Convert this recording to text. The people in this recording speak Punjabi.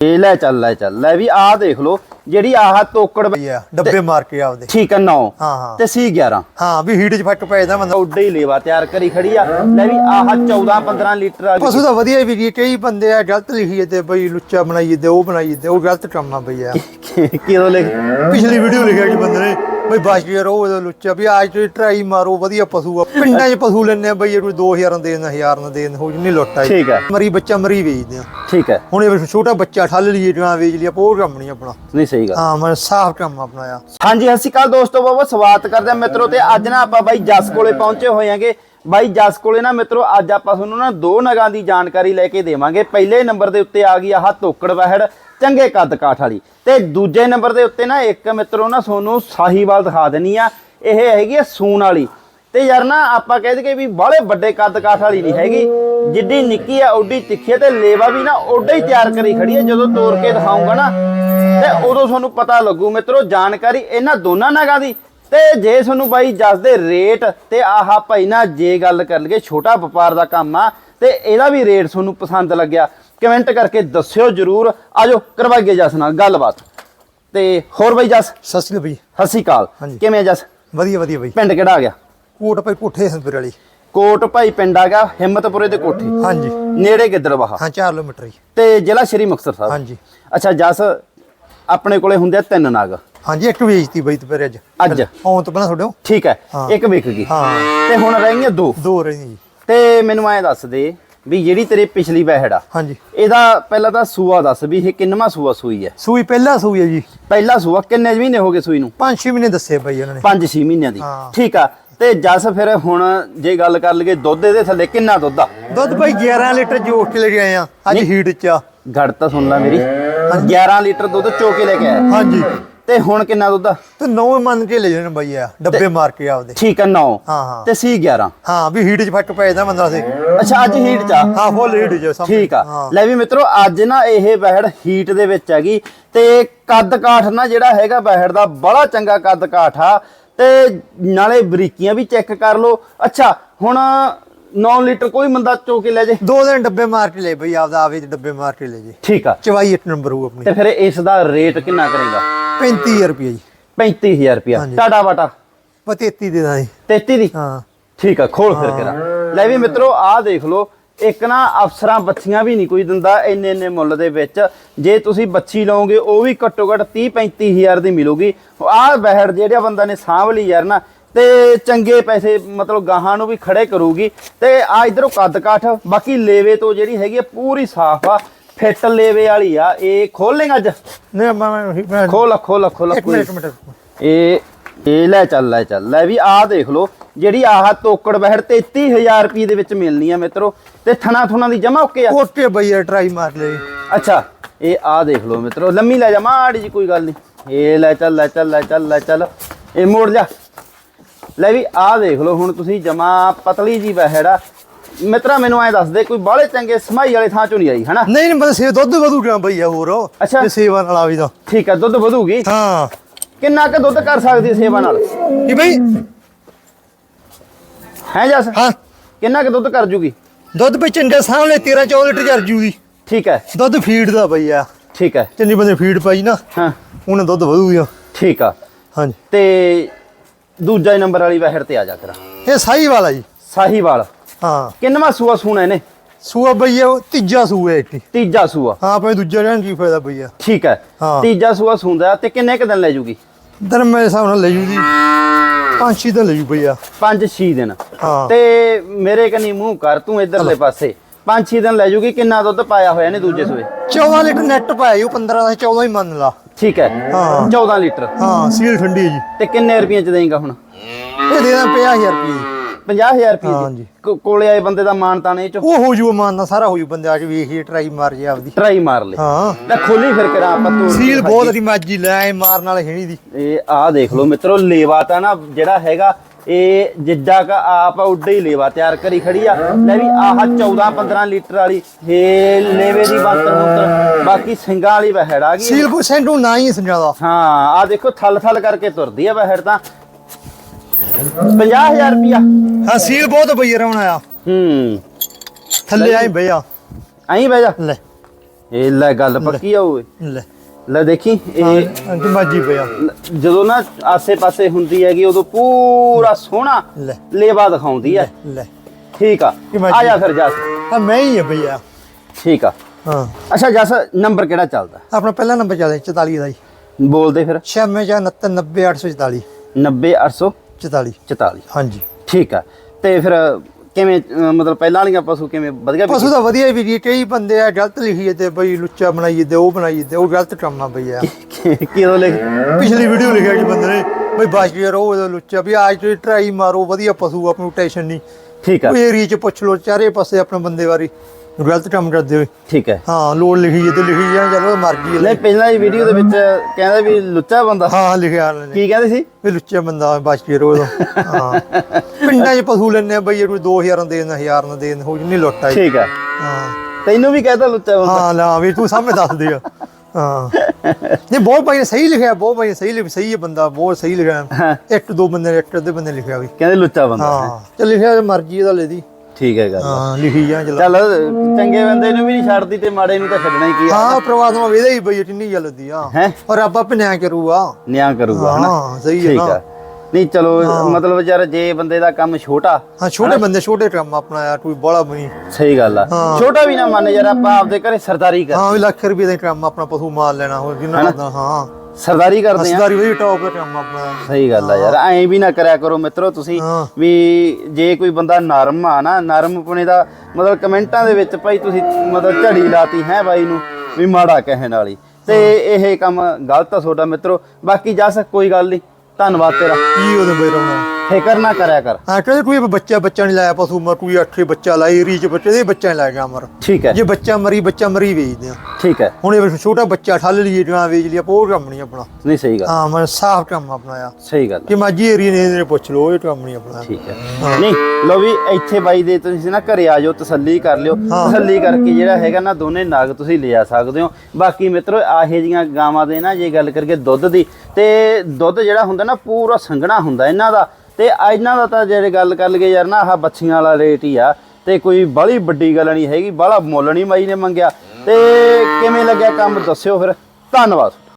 ਇਹ ਲੈ ਚੱਲ ਲੈ ਚੱਲ ਲੈ ਵੀ ਆਹ ਦੇਖ ਲਓ ਜਿਹੜੀ ਆਹ ਤੋਕੜ ਪਈ ਆ ਡੱਬੇ ਮਾਰ ਕੇ ਆਪਦੇ। ਠੀਕ ਹੈ 9 ਹਾਂ ਹਾਂ। ਤੇ ਸੀ 11 ਹਾਂ ਵੀ ਹੀਟ 'ਚ ਫੱਟ ਪੈ ਜਾਂਦਾ ਬੰਦਾ। ਉੱਡੇ ਹੀ ਲੇਵਾ ਤਿਆਰ ਕਰੀ ਖੜੀ ਆ। ਲੈ ਵੀ ਆਹ 14 15 ਲੀਟਰ ਵਾਲੀ। ਪਸ਼ੂ ਤਾਂ ਵਧੀਆ ਵੀ ਜੀ ਕਈ ਬੰਦੇ ਆ ਗਲਤ ਲਿਖੀ ਜਾਂਦੇ ਬਈ ਲੁੱਚਾ ਬਣਾਈ ਜਾਂਦੇ ਉਹ ਬਣਾਈ ਜਾਂਦੇ ਉਹ ਗਲਤ ਕੰਮ ਆ ਬਈ ਆ। ਕਿਦੋਂ ਲਿਖ ਪਿਛਲੀ ਵੀਡੀਓ ਲਿਖਿਆ ਕਿ ਬੰਦੇ ਨੇ ਬਈ ਬਾਸ਼ ਯਾਰ ਉਹ ਉਹਦਾ ਲੁੱਚਾ ਵੀ ਅੱਜ ਤੇ ਟਰਾਈ ਮਾਰੋ ਵਧੀਆ ਪਸ਼ੂ ਆ। ਪਿੰਡਾਂ 'ਚ ਪਸ਼ੂ ਲੈਣੇ ਆ ਬਈ ਇਹ ਕੋਈ 2000 ਦੇ ਦਿੰਦਾ 1000 ਨਾ ਦੇ ਦਿੰਦਾ ਹੋ ਨਹੀਂ ਲੁੱਟਾ ਠੀਕ ਹੈ ਮਰੀ ਬੱਚਾ ਮਰੀ ਵੇਚਦੇ ਆ। ਠੀਕ ਹੈ ਹੁਣ ਇਹ ਛੋਟਾ ਬੱਚਾ ਠੱਲ ਲਈਏ ਜਾਂ ਵੇਚ ਲਿਆ ਉਹ ਕੰਮ ਨਹੀਂ ਆਪਣਾ। ਨਹੀਂ ਸਹੀ ਗੱਲ। ਹਾਂ ਮੈਂ ਸਾਫ਼ ਕੰਮ ਆਪਣਾ ਆ। ਹਾਂਜੀ ਸ਼੍ਰੀ ਅਕਾਲ ਦੋਸਤੋ ਬਹੁਤ ਸਵਾਗਤ ਕਰਦੇ ਆ ਮਿੱਤਰੋ ਤੇ ਅੱਜ ਨਾ ਆਪਾਂ ਬਾਈ ਜਸ ਕੋਲੇ ਪਹੁੰਚੇ ਹੋਏ ਆਂਗੇ ਬਾਈ, ਜਸ ਕੋਲੇ ਨਾ ਮਿੱਤਰੋ, ਅੱਜ ਆਪਾਂ ਤੁਹਾਨੂੰ ਨਾ ਦੋ ਨਗਾਂ ਦੀ ਜਾਣਕਾਰੀ ਲੈ ਕੇ ਦੇਵਾਂਗੇ। ਪਹਿਲੇ ਨੰਬਰ ਦੇ ਉੱਤੇ ਆ ਗਈ ਆਹ ਤੋਕੜ ਵਹਿੜ, ਚੰਗੇ ਕੱਦ ਕਾਠ ਵਾਲੀ। ਤੇ ਦੂਜੇ ਨੰਬਰ ਦੇ ਉੱਤੇ ਨਾ ਇੱਕ ਮਿੱਤਰੋ ਨਾ ਤੁਹਾਨੂੰ ਸਾਹੀਵਾਲ ਦਿਖਾ ਦੇਣੀ ਆ। ਇਹ ਹੈਗੀ ਆ ਸੂਨ ਵਾਲੀ। ਤੇ ਯਾਰ ਨਾ ਆਪਾਂ ਕਹਿ ਦਈਏ ਵੀ ਬਾਹਲੇ ਵੱਡੇ ਕੱਦ ਕਾਠ ਵਾਲੀ ਨਹੀਂ ਹੈਗੀ। ਜਿੱਡੀ ਨਿੱਕੀ ਆ, ਓਡੀ ਤਿੱਖੀ ਆ ਤੇ ਲੇਵਾ ਵੀ ਨਾ ਓਡਾ ਹੀ ਤਿਆਰ ਕਰੀ ਖੜੀ ਆ। ਜਦੋਂ ਤੋੜ ਕੇ ਦਿਖਾਉਂਗਾ ਨਾ, ਤੇ ਉਦੋਂ ਤੁਹਾਨੂੰ ਪਤਾ ਲੱਗੂ ਮਿੱਤਰੋ, ਜਾਣਕਾਰੀ ਇਹਨਾਂ ਦੋਨਾਂ ਨਗਾਂ ਦੀ। ਤੇ ਜੇ ਤੁਹਾਨੂੰ ਬਾਈ ਜਸ ਦੇ ਰੇਟ ਤੇ ਆਹ ਭਾਈ ਨਾ ਜੇ ਗੱਲ ਕਰ ਲਈਏ ਛੋਟਾ ਵਪਾਰ ਦਾ ਕੰਮ ਆ ਤੇ ਇਹਦਾ ਵੀ ਰੇਟ ਤੁਹਾਨੂੰ ਪਸੰਦ ਲੱਗਿਆ ਕਮੈਂਟ ਕਰਕੇ ਦੱਸਿਓ ਜਰੂਰ। ਆਜੋ ਕਰਵਾਈਏ ਜਸ ਨਾਲ ਗੱਲਬਾਤ। ਤੇ ਹੋਰ ਬਾਈ ਜਸ? ਸਤਿ ਸ਼੍ਰੀ ਅਕਾਲ ਬਈ। ਸਤਿ ਸ਼੍ਰੀ ਅਕਾਲ। ਹਾਂਜੀ। ਕਿਵੇਂ ਆ ਜਸ? ਵਧੀਆ ਵਧੀਆ ਬਈ। ਪਿੰਡ ਕਿਹੜਾ ਆ ਗਿਆ? ਕੋਟ ਭਾਈ ਪੁੱਠੇ ਸੰਪਰ ਵਾਲੀ। ਕੋਟ ਭਾਈ ਪਿੰਡ ਆ ਗਿਆ ਹਿੰਮਤਪੁਰੇ ਦੇ ਕੋਠੇ। ਹਾਂਜੀ। ਨੇੜੇ ਗਿੱਦੜਵਾਹਾ ਹਾਂ 4 ਕਿਲੋਮੀਟਰ ਹੀ। ਤੇ ਜ਼ਿਲ੍ਹਾ ਸ਼੍ਰੀ ਮੁਕਤਸਰ ਸਾਹਿਬ। ਹਾਂਜੀ। ਅੱਛਾ ਜਸ ਆਪਣੇ ਕੋਲੇ ਹੁੰਦੇ ਆ ਤਿੰਨ ਨਗ। ਹਾਂਜੀ ਇੱਕ ਵੇਚਤੀ ਬਈ ਦੁਪਹਿਰ ਅੱਜ। ਅੱਜ? ਆਉਣ ਤੋਂ ਪਹਿਲਾਂ ਤੁਹਾਡੇ ਠੀਕ ਹੈ। ਇੱਕ ਵਿਕ ਗਈ। ਹਾਂ। ਤੇ ਹੁਣ ਰਹਿ ਗਈਆਂ ਦੋ। ਦੋ ਰਹੀ ਜੀ। ਤੇ ਮੈਨੂੰ ਐਂ ਦੱਸ ਦੇ ਵੀ ਜਿਹੜੀ ਤੇਰੇ ਪਿਛਲੀ ਵਹਿੜ ਆ ਹਾਂਜੀ। ਇਹਦਾ ਪਹਿਲਾਂ ਤਾਂ ਸੂਆ ਦੱਸ ਵੀ ਇਹ ਕਿੰਨਵਾਂ ਸੂਆ ਸੂਈ ਹੈ? ਸੂਈ ਪਹਿਲਾ ਸੂਈ ਹੈ ਜੀ। ਪਹਿਲਾ ਸੂਆ ਕਿੰਨੇ ਮਹੀਨੇ ਹੋ ਗਏ ਸੂਈ ਨੂੰ? 5-6 ਮਹੀਨੇ ਦੱਸੇ ਬਈ ਉਹਨਾਂ ਨੇ। 5-6 ਮਹੀਨਿਆਂ ਦੀ। ਠੀਕ ਆ ਤੇ ਜਸ ਫਿਰ ਹੁਣ ਜੇ ਗੱਲ ਕਰ ਲਈਏ ਦੁੱਧ ਇਹਦੇ ਥੱਲੇ ਕਿੰਨਾ ਦੁੱਧ ਆ? ਦੁੱਧ ਭਾਈ 11 ਲੀਟਰ ਜੋੜ ਕੇ ਲੈ ਕੇ ਆਏ ਆ। ਅੱਜ ਹੀਟ ਚ ਆ। ਘੜ ਤਾਂ ਸੁਣ ਲੈ ਮੇਰੀ। 11 ਲੀਟਰ ਦੁੱਧ ਚੋ ਕੇ ਲੈ ਕੇ ਆਇਆ। ਹਾਂਜੀ। ਤੇ ਹੁਣ ਕਿੰਨਾ ਦੁੱਧ ਆ? ਤੇ ਨੌ ਮੰਨ ਕੇ ਲੈ ਜਾਣ ਬਈ ਆ ਡੱਬੇ ਮਾਰ ਕੇ ਆਪਦੇ। ਠੀਕ ਆ 9 ਹਾਂ ਹਾਂ। ਤੇ ਸੀ 11 ਹਾਂ ਵੀ ਹੀਟ ਚ ਫੱਟ ਪੈ ਜਾਂਦਾ ਬੰਦਾ ਸੇ ਅੱਛਾ ਅੱਜ ਹੀਟ ਚ ਆ? ਹਾਂ ਫੁੱਲ ਹੀਟ ਚ। ਠੀਕ ਆ। ਹਾਂ। ਲੈ ਵੀ ਮਿੱਤਰੋ ਅੱਜ ਨਾ ਇਹ ਬਹਿੜ ਹੀਟ ਦੇ ਵਿੱਚ ਹੈਗੀ ਤੇ ਕੱਦ ਕਾਠ ਨਾ ਜਿਹੜਾ ਹੈਗਾ ਬਹਿੜ ਦਾ ਬੜਾ ਚੰਗਾ ਕੱਦ ਕਾਠ ਆ। ਤੇ ਨਾਲੇ ਬਰੀਕੀਆਂ ਵੀ ਚੈੱਕ ਕਰ ਲਓ। ਅੱਛਾ ਹੁਣ 9 ਲੀਟਰ ਕੋਈ ਬੰਦਾ ਚੋ ਕੇ ਲੈ ਜੇ? ਦੋ ਦਿਨ ਡੱਬੇ ਮਾਰ ਕੇ ਲੈ ਬਈ ਆਪਦਾ ਆਵੇ ਡੱਬੇ ਮਾਰ ਕੇ ਲੈ ਜੇ। ਠੀਕ ਆ। ਚਵਾਈ ਇੱਕ ਨੰਬਰ ਹੋਊ ਆਪਣੀ। ਤੇ ਫਿਰ ਇਸ ਦਾ ਰੇਟ ਕਿੰਨਾ ਕਰੇਗਾ? 35000 ਰੁਪਏ ਜੀ। 35000 ਰੁਪਿਆ ਹਾਂਜੀ। ਟਾਟਾ ਵਾਟਾ ਪਰ 33 ਦੇ ਦਾਂ 33 ਦੀ? ਹਾਂ। ਠੀਕ ਆ ਖੋਲ ਫਿਰ ਕਰਾ। ਲੈ ਵੀ ਮਿੱਤਰੋ ਆਹ ਦੇਖ ਲਓ ਇੱਕ ਨਾ ਅਫਸਰਾਂ ਬੱਚੀਆਂ ਵੀ ਨਹੀਂ ਕੋਈ ਦਿੰਦਾ ਇੰਨੇ ਇੰਨੇ ਮੁੱਲ ਦੇ ਵਿੱਚ। ਜੇ ਤੁਸੀਂ ਬੱਚੀ ਲਓਗੇ ਉਹ ਵੀ ਘੱਟੋ ਘੱਟ 30 35000 ਦੀ ਮਿਲੂਗੀ। ਆਹ ਬਹਿੜ ਜਿਹੜਾ ਬੰਦਾ ਨੇ ਸਾਂਭ ਲਈ ਯਾਰ ਨਾ ਤੇ ਚੰਗੇ ਪੈਸੇ ਮਤਲਬ ਗਾਹਾਂ ਨੂੰ ਵੀ ਖੜੇ ਕਰੂਗੀ। ਤੇ ਆ ਇਧਰੋਂ ਕੱਦ ਕਾਠ ਬਾਕੀ ਲੇਵੇ ਤੋਂ ਜਿਹੜੀ ਹੈਗੀ ਆ ਪੂਰੀ ਸਾਫ਼ ਆ। ਫਿੱਟ ਲੇਵੇ ਵਾਲੀ ਆ ਇਹ ਖੋਲ ਲੇਗਾ ਅੱਜ? ਨਹੀਂ ਮੈਂ ਮੈਂ- ਮੈਂ ਖੋਲ ਖੋਲ ਖੋਲ ਇੱਕ ਮਿੰਟ ਇੱਕ ਮਿੰਟ ਇਹ ਇਹ ਲੈ ਚੱਲ ਲੈ ਚੱਲ। ਲੈ ਵੀ ਆਹ ਦੇਖ ਲਓ ਜਿਹੜੀ ਆਹ ਤੋਕੜ ਬਹਿੜ 33000 ਰੁਪਏ ਦੇ ਵਿੱਚ ਮਿਲਣੀ ਆ ਮਿੱਤਰੋ ਤੇ ਥਣਾ ਥੁਣਾ ਦੀ ਜਮਾ ਓਕੇ ਆ? ਓਕੇ ਬਈ ਟਰਾਈ ਮਾਰ ਲੈ ਅੱਛਾ ਇਹ ਆਹ ਦੇਖ ਲਓ ਮਿੱਤਰੋ ਲੰਮੀ ਲੈ ਜਾ ਮਾੜੀ ਜੀ ਕੋਈ ਗੱਲ ਨਹੀਂ। ਇਹ ਲੈ ਚੱਲ ਲੈ ਚੱਲ ਲੈ ਚੱਲ ਲੈ ਚੱਲ। ਇਹ ਮੋੜ ਜਾ। ਲੈ ਵੀ ਆਹ ਦੇਖ ਲਓ ਹੁਣ ਤੁਸੀਂ ਜਮਾ ਪਤਲੀ ਜੀ ਬਹਿੜ ਆ ਮਿੱਤਰਾ ਮੈਨੂੰ ਐ ਦੱਸ ਦੇ ਕੋਈ ਬਾਹਲੇ ਚੰਗੇ ਸਮਾਈ ਵਾਲੇ ਥਾਂ ਚੋਂ ਨਹੀਂ ਆਈ ਹਨਾ? ਨਹੀਂ ਨਹੀਂ ਬਸ ਸੇ ਦੁੱਧ ਵਧੂ ਗਿਆ ਬਈ ਆ ਹੋਰ? ਅੱਛਾ। ਤੇ ਸੇਵਾ ਨਾਲ ਆਵੀ ਦਾ ਠੀਕ ਆ ਦੁੱਧ ਵਧੂਗੀ। ਹਾਂ। ਕਿੰਨਾ ਕੁ ਦੁੱਧ ਕਰ ਸਕਦੀ ਹੈ ਸੇਵਾ ਨਾਲ? ਕੀ ਬਈ? ਹੈ ਜਸ? ਹਾਂ। ਕਿੰਨਾ ਕੁ ਦੁੱਧ ਕਰ ਜੂਗੀ? ਦੁੱਧ ਬਈ ਚੰਗੇ ਸਾਹਮਣੇ 13 14 ਲੀਟਰ ਚਰ ਜੂਗੀ। ਠੀਕ ਹੈ। ਦੁੱਧ ਫੀਡ ਦਾ ਬਈ ਆ। ਠੀਕ ਹੈ। ਚੰਨੀ ਬੰਦੇ ਫੀਡ ਪਾਈ ਨਾ ਹਾਂ। ਉਹਨੇ ਦੁੱਧ ਵਧੂ ਗਿਆ ਠੀਕ ਆ। ਹਾਂਜੀ। ਤੇ ਦੂਜਾ ਨੰਬਰ ਵਾਲੀ ਵਹਿੜ ਤੇ ਆ ਜਾ ਕਰਾ। ਇਹ ਸਾਈ ਵਾਲਾ ਜੀ। ਸਾਹੀਵਾਲ। ਹਾਂ। ਕਿੰਨਵਾ ਸੂਆ ਸੂਣਾ ਇਹਨੇ? ਸੂਆ ਬਈ ਇਹ ਤੀਜਾ ਸੂਆ ਇੱਕ ਹੀ। ਤੀਜਾ ਸੂਆ। ਹਾਂ ਭਾਵੇਂ ਦੂਜਾ ਰਹਿਣ ਕੀ ਫਾਇਦਾ ਬਈ ਆ ਠੀਕ ਹੈ। ਹਾਂ। ਤੀਜਾ ਸੂਆ ਸੂੰਦਾ ਤੇ ਕਿੰਨੇ ਕ ਦਿਨ ਲੈ ਜੂਗੀ? ਦਰ ਮੇਰੇ ਹਿਸਾਬ ਨਾਲ ਲੈ ਜੂ ਜੀ ਪੰਜ ਛੇ ਦਿਨ ਲੈ ਜੂ ਬਈ ਆ 5-6 ਦਿਨ। ਹਾਂ। ਤੇ ਮੇਰੇ ਕਨੀ ਮੂੰਹ ਕਰ ਤੂੰ ਇਧਰਲੇ ਪਾਸੇ। 5-6 ਦਿਨ ਲੈ ਜੂਗੀ ਕਿੰਨਾ ਦੁੱਧ ਪਾਇਆ ਹੋਇਆ ਨੇ ਦੂਜੇ ਸੂਏ? 14 ਲੀਟਰ ਨੈਟ ਪਾਇਆ ਉਹ 15 ਦਾ 14 ਹੀ ਮੰਨ ਲਾ। ਠੀਕ ਹੈ। ਹਾਂ। 14 ਲੀਟਰ। ਹਾਂ ਸੀਲ ਠੰਡੀ ਹੈ ਜੀ। ਤੇ ਕਿੰਨੇ ਰੁਪਏ ਚ ਦੇਂਗਾ ਹੁਣ? ਇਹ ਦੇ ਦਾਂ 50000 ਰੁਪਏ ਜੀ 50000 ਰੁਪਏ ਹਾਂਜੀ। ਕੋ- ਕੋਲੇ ਆਏ ਬੰਦੇ ਦਾ ਮਾਨ ਤਾਣੇ ਚ। ਉਹ ਹੋ ਜੂ ਮਾਨਦਾ ਸਾਰਾ ਹੋ ਜੂ ਬੰਦੇ ਆ ਕੇ ਵੇਖੀਏ ਟਰਾਈ ਮਾਰ ਜੇ ਆਪਦੀ। ਟਰਾਈ ਮਾਰ ਲੈ। ਹਾਂ। ਲੈ ਖੋਲੀ ਫਿਰ ਕਰਾ ਆਪਾਂ ਤੋੜ ਕੇ ਸੀਲ। ਬਹੁਤ ਦੀ ਮਾਜੀ ਲੈ ਆਏ ਮਾਰਨ ਵਾਲੇ ਹੈਣੀ ਦੀ। ਇਹ ਆਹ ਦੇਖ ਲਓ ਮਿੱਤਰੋ ਲੇਵਾ ਤਾਂ ਨਾ ਜਿਹੜਾ ਹੈਗਾ ਇਹ ਜਿੱਡਾ ਕ ਆਪ ਆ ਉੱਡਾ ਹੀ ਲੇਵਾ ਤਿਆਰ ਕਰੀ ਖੜੀ ਆ। ਲੈ ਵੀ ਆਹ 14 15 ਲੀਟਰ ਵਾਲੀ ਇਹ ਲੇਵੇ ਦੀ ਬੰਤਰ ਮੁੰਤਰ। ਬਾਕੀ ਸਿੰਘਾਂ ਵਾਲੀ ਵਹਿੜ ਆ ਗਈ। ਸੀਲ ਕੋ ਸੈਂਟੂ ਨਾ ਹੀ ਸਮਝਾਦਾ ਹਾਂ ਆ ਦੇਖੋ ਥਲ ਥਲ ਕਰਕੇ ਤੁਰਦੀ ਆ ਵਹਿੜ ਤਾਂ। 50000 ਰੁਪਿਆ ਹਾਂ ਸੀਲ ਬਹੁਤ ਬਈ ਰਵਣਾ ਆ ਹੂੰ। ਥੱਲੇ ਆਏ ਭਈਆ ਐਂ ਬਹਿ ਜਾ। ਲੈ। ਇਹ ਲੈ ਗੱਲ ਪੱਕੀ ਆ ਓਏ। ਲੈ। ਲੈ ਦੇਖੀ ਇਹ ਅੰਤ ਮਾਜੀ ਪਿਆ ਜਦੋਂ ਨਾ ਆਸੇ-ਪਾਸੇ ਹੁੰਦੀ ਹੈਗੀ ਉਦੋਂ ਪੂਰਾ ਸੋਹਣਾ ਲੇਵਾ ਦਿਖਾਉਂਦੀ ਹੈ ਲੈ ਠੀਕ ਆ। ਆ ਜਾ ਫਿਰ ਜਸ। ਆ ਮੈਂ ਹੀ ਆ ਭਈਆ ਠੀਕ ਆ। ਹਾਂ। ਅੱਛਾ ਜਸ ਨੰਬਰ ਕਿਹੜਾ ਚੱਲਦਾ? ਆਪਣਾ ਪਹਿਲਾ ਨੰਬਰ ਚੱਲਦਾ 44 ਦਾ ਜੀ। ਬੋਲਦੇ ਫਿਰ। 96499844 90844 44 ਹਾਂਜੀ। ਠੀਕ ਆ। ਤੇ ਫਿਰ ਕਿਵੇਂ ਅਹ, ਮਤਲਬ ਪਹਿਲਾਂ ਵਾਲੀਆਂ ਪਸ਼ੂ ਕਿਵੇਂ ਵਧੀਆ? ਪਸ਼ੂ ਤਾਂ ਵਧੀਆ ਵੀ ਜੀ ਕਈ ਬੰਦੇ ਆ ਗਲਤ ਲਿਖੀ ਤੇ ਬਈ ਲੁੱਚਾ ਬਣਾਈ ਤੇ ਉਹ ਬਣਾਈ ਤੇ ਉਹ ਗਲਤ ਕੰਮ ਆ ਭਈਆ ਕਿਦੋਂ ਲਿਖ ਪਿਛਲੀ ਵੀਡੀਓ ਲਿਖਿਆ ਜੀ ਬੰਦੇ ਨੇ ਬਈ ਬਾਸ਼ ਯਾਰ ਉਹ ਲੁੱਚਾ ਵੀ ਅੱਜ ਤੁਸੀਂ ਟਰਾਈ ਮਾਰੋ ਵਧੀਆ ਪਸ਼ੂ ਆਪਣੀ ਨੂੰ ਟੈਨਸ਼ਨ ਨਹੀਂ। ਠੀਕ ਆ। ਕੋਈ ਏਰੀਆ ਚ ਪੁੱਛ ਲਓ ਚਾਰੇ ਪਾਸੇ ਆਪਣੇ ਬੰਦੇ ਵਾਰੀ ਗਲਤ ਕੰਮ ਕਰਦੇ ਹੋਏ। ਠੀਕ ਹੈ। ਹਾਂ ਲੋੜ ਲਿਖੀ ਜੇ ਤੇ ਲਿਖੀ ਜਾਂ ਚਲੋ ਮਰਜ਼ੀ ਹੈ। ਨਹੀਂ ਪਹਿਲਾਂ ਹੀ ਵੀਡੀਓ ਦੇ ਵਿੱਚ ਕਹਿੰਦਾ ਵੀ ਲੁੱਚਾ ਬੰਦਾ। ਹਾਂ ਲਿਖਿਆ ਨੇ। ਕੀ ਕਹਿੰਦੇ ਸੀ? ਵੀ ਲੁੱਚਾ ਬੰਦਾ ਬਾਸ਼ ਉਹ ਹਾਂ। ਪਿੰਡਾਂ 'ਚ ਪਸ਼ੂ ਲੈਣੇ ਆ ਬਈ ਕੋਈ 2000 ਦੇ ਦਿੰਦਾ 1000 ਨਾ ਦੇ ਦਿੰਦਾ ਹੋ ਜਿੰਨੀ ਲੁੱਟ ਆਈ। ਠੀਕ ਆ। ਹਾਂ। ਤੈਨੂੰ ਵੀ ਕਹਿੰਦਾ ਲੁੱਚਾ ਬੰਦਾ। ਹਾਂ ਲਾ ਵੀ ਤੂੰ ਸਾਹਮਣੇ ਦੱਸ ਦੇ ਆ। ਹਾਂ। ਨਹੀਂ ਬਹੁਤ ਭਾਈ ਨੇ ਸਹੀ ਲਿਖਿਆ ਬਹੁਤ ਭਾਈ ਨੇ ਸਹੀ ਲਿਖ ਸਹੀ ਹੈ ਬੰਦਾ ਬਹੁਤ ਸਹੀ ਲਿਖਿਆ। ਇੱਕ ਦੋ ਬੰਦੇ ਨੇ ਇੱਕ ਅੱਧੇ ਬੰਦੇ ਲਿਖਿਆ ਵੀ। ਕਹਿੰਦੇ ਲੁੱਚਾ ਬੰਦਾ ਹਾਂ ਤੇ ਲਿਖਿਆ ਮਰਜ਼ੀ ਇਹਦਾ ਲੈਦੀ ਠੀਕ ਹੈ ਗੱਲ ਹਾਂ। ਲਿਖੀ ਜਾਂ ਚਲਾ। ਚੰਗੇ ਬੰਦੇ ਨੂੰ ਵੀ ਨਹੀਂ ਛੱਡਦੀ ਤੇ ਮਾੜੇ ਨੂੰ ਤਾਂ ਛੱਡਣਾ ਹੀ ਕੀ ਆ। ਹਾਂ ਪ੍ਰਵਾਤਮਾ ਵੇਦਾ ਹੀ ਬਈ ਕਿੰਨੀ ਗੱਲ ਹੁੰਦੀ ਆ। ਹੈ? ਔਰ ਰੱਬ ਆਪੇ ਨਿਆਂ ਕਰੂਗਾ। ਨਿਆਂ ਕਰੂਗਾ ਹਾਂ ਸਹੀ ਹੈ ਨਾ। ਨਹੀਂ ਚਲੋ ਮਤਲਬ ਯਾਰ ਜੇ ਬੰਦੇ ਦਾ ਕੰਮ ਛੋਟਾ ਹਾਂ ਛੋਟੇ ਬੰਦੇ ਛੋਟੇ ਕੰਮ ਆਪਣਾ ਯਾਰ ਕੋਈ ਬੜਾ ਬਣੀ। ਸਹੀ ਗੱਲ ਆ। ਛੋਟਾ ਵੀ ਨਾ ਮੰਨ ਯਾਰ ਆਪਾਂ ਆਪਦੇ ਘਰੇ ਸਰਦਾਰੀ ਕਰ ਹਾਂ ਵੀ ਲੱਖ ਰੁਪਏ ਦਾ ਕੰਮ ਆਪਣਾ ਪਸ਼ੂ ਮਾਰ ਲੈਣਾ ਹੋਰ ਜਿੰਨਾ ਹਾਂ। ਸਰਦਾਰੀ ਕਰਦੇ ਆ। ਹਸਦਾਰੀ ਵੀ ਟੌਪ ਦਾ ਕੰਮ ਆਪਣਾ। ਸਹੀ ਗੱਲ ਆ ਯਾਰ ਐਂ ਵੀ ਨਾ ਕਰਿਆ ਕਰੋ ਮਿੱਤਰੋ ਤੁਸੀਂ ਹਾਂ। ਵੀ ਜੇ ਕੋਈ ਬੰਦਾ ਨਰਮ ਆ ਨਾ ਨਰਮ ਪੁਣੇ ਦਾ ਮਤਲਬ ਕਮੈਂਟਾਂ ਦੇ ਵਿੱਚ ਭਾਈ ਤੁਸੀਂ ਮਤਲਬ ਝੜੀ ਲਾਤੀ ਹੈ ਬਾਈ ਨੂੰ ਵੀ ਮਾੜਾ ਕਹਿਣ ਵਾਲੀ। ਤੇ ਇਹ ਕੰਮ ਗਲਤ ਆ ਤੁਹਾਡਾ ਮਿੱਤਰੋ ਬਾਕੀ ਜਸ ਕੋਈ ਗੱਲ ਨਹੀਂ ਧੰਨਵਾਦ ਤੇਰਾ। ਕੀ ਉਹਦੇ ਬਈ ਰੋਣਾ ਫਿਕਰ ਨਾ ਕਰਿਆ ਕਰ। ਹਾਂ ਕਹਿੰਦੇ ਕੋਈ ਬੱਚਾ ਬੱਚਾ ਨਹੀਂ ਲਾਇਆ ਪਸ਼ੂ ਮਰ ਕੋਈ ਅੱਠੇ ਬੱਚਾ ਲਾਈ ਰੀਚ ਬੱਚੇ ਦੇ ਬੱਚਾ ਨਹੀਂ ਲਾਇਆ ਗਿਆ ਮਰ। ਠੀਕ ਹੈ। ਜੇ ਬੱਚਾ ਮਰੀ ਬੱਚਾ ਮਰੀ ਵੇਚਦੇ ਆ। ਠੀਕ ਹੈ। ਹੁਣ ਇਹ ਛੋਟਾ ਬੱਚਾ ਠੱਲ ਲਈਏ ਜਾਂ ਵੇਚ ਲਿਆ ਪੋਰ ਕੰਮ ਨਹੀਂ ਆਪਣਾ। ਨਹੀਂ ਸਹੀ ਗੱਲ। ਹਾਂ ਮੈਂ ਸਾਫ਼ ਕੰਮ ਆਪਣਾ ਆ। ਸਹੀ ਗੱਲ ਕਿ ਮਾਜੀ ਏਰੀਆ ਨੇ ਇਹਨੇ ਪੁੱਛ ਲਓ ਇਹ ਕੰਮ ਨਹੀਂ ਆਪਣਾ। ਠੀਕ ਹੈ। ਨਹੀਂ ਲੋ ਵੀ ਇੱਥੇ ਬਾਈ ਦੇ ਤੁਸੀਂ ਨਾ ਘਰੇ ਆ ਜਾਓ ਤਸੱਲੀ ਕਰ ਲਿਓ। ਤਸੱਲੀ ਕਰਕੇ ਜਿਹੜਾ ਹੈਗਾ ਨਾ ਦੋਨੇ ਨਾਗ ਤੁਸੀਂ ਲਿਆ ਸਕਦੇ ਹੋ। ਬਾਕੀ ਮਿੱਤਰੋ ਆਹੇ ਜੀਆਂ ਗਾਵਾਂ ਦੇ ਨਾ ਜੇ ਗੱਲ ਕਰਕੇ ਦੁੱਧ ਦੀ ਤੇ ਦੁੱਧ ਜਿਹੜਾ ਹੁੰਦਾ ਨਾ ਪੂਰਾ ਸੰਘਣਾ ਹੁੰਦਾ ਇਹਨਾਂ ਦਾ। ਤੇ ਇਹਨਾਂ ਦਾ ਤਾਂ ਜਿਹੜੇ ਗੱਲ ਕਰ ਲਈਏ ਯਾਰ ਨਾ, ਆਹ ਬੱਚੀਆਂ ਵਾਲਾ ਰੇਟ ਹੀ ਆ। ਤੇ ਕੋਈ ਬੜੀ ਵੱਡੀ ਗੱਲ ਨਹੀਂ ਹੈਗੀ, ਬਾਹਲਾ ਮੁੱਲ ਨਹੀਂ ਮਾਈ ਨੇ ਮੰਗਿਆ। ਤੇ ਕਿਵੇਂ ਲੱਗਿਆ ਕੰਮ ਦੱਸਿਓ ਫਿਰ। ਧੰਨਵਾਦ।